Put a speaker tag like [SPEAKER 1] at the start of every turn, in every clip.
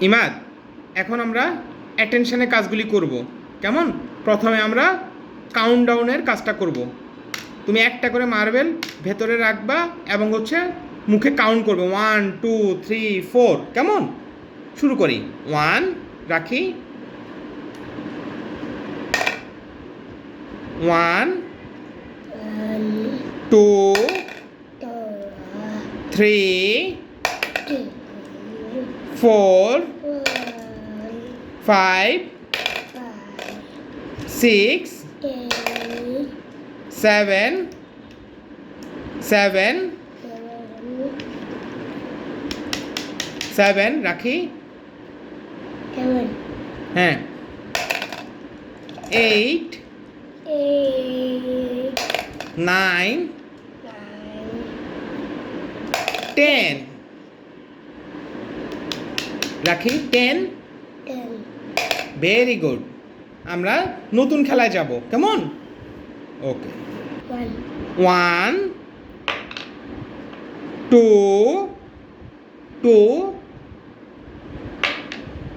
[SPEAKER 1] ইমাদ এখন আমরা অ্যাটেনশনের কাজগুলি করব। কেমন? প্রথমে আমরা কাউন্টডাউনের কাজটা করব। তুমি একটা করে মার্বেল ভেতরে রাখবা এবং হচ্ছে মুখে কাউন্ট করবে। ওয়ান টু থ্রি ফোর কেমন? শুরু করি। ওয়ান রাখি। One two three four, five, six, seven, seven, seven, Rakhi. Seven. Eight. Eight. Nine. Nine. Ten. রাখি? টেন ভেরি গুড আমরা নতুন খেলায় যাব। কেমন? Okay one two two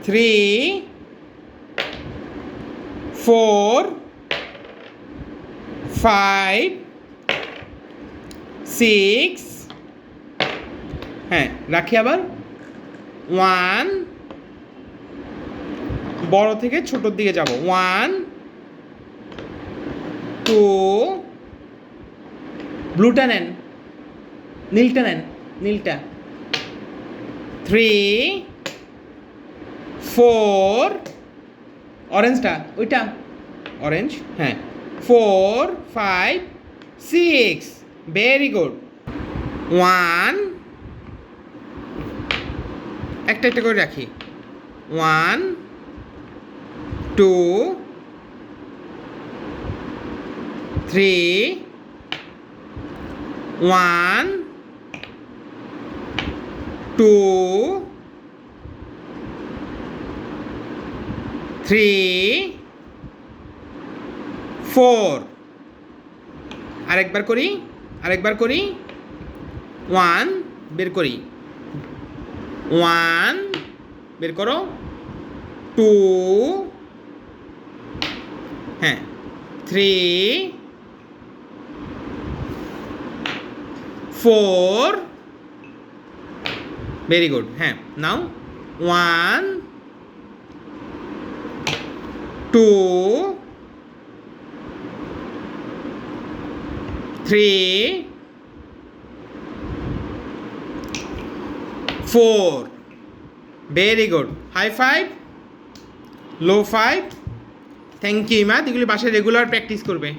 [SPEAKER 1] three four five six হ্যাঁ রাখি আবার। ওয়ান, বড় থেকে ছোটোর দিকে যাব। ওয়ান, টু, ব্লুটা নেন, নীলটা নেন, নীলটা। থ্রি, ফোর, অরেঞ্জটা, ওইটা। অরেঞ্জ হ্যাঁ। Four, five, six, very good. One একটা একটা করে রাখি। One two three one two three four আরেকবার করি আরেকবার করি। ওয়ান বের করি। ওয়ান বের করো। টু হ্যাঁ। থ্রি ফোর ভেরি গুড হ্যাঁ। Now one two three four very good high five low five thank you Imad এগুলি বাসায় রেগুলার প্র্যাকটিস করবে।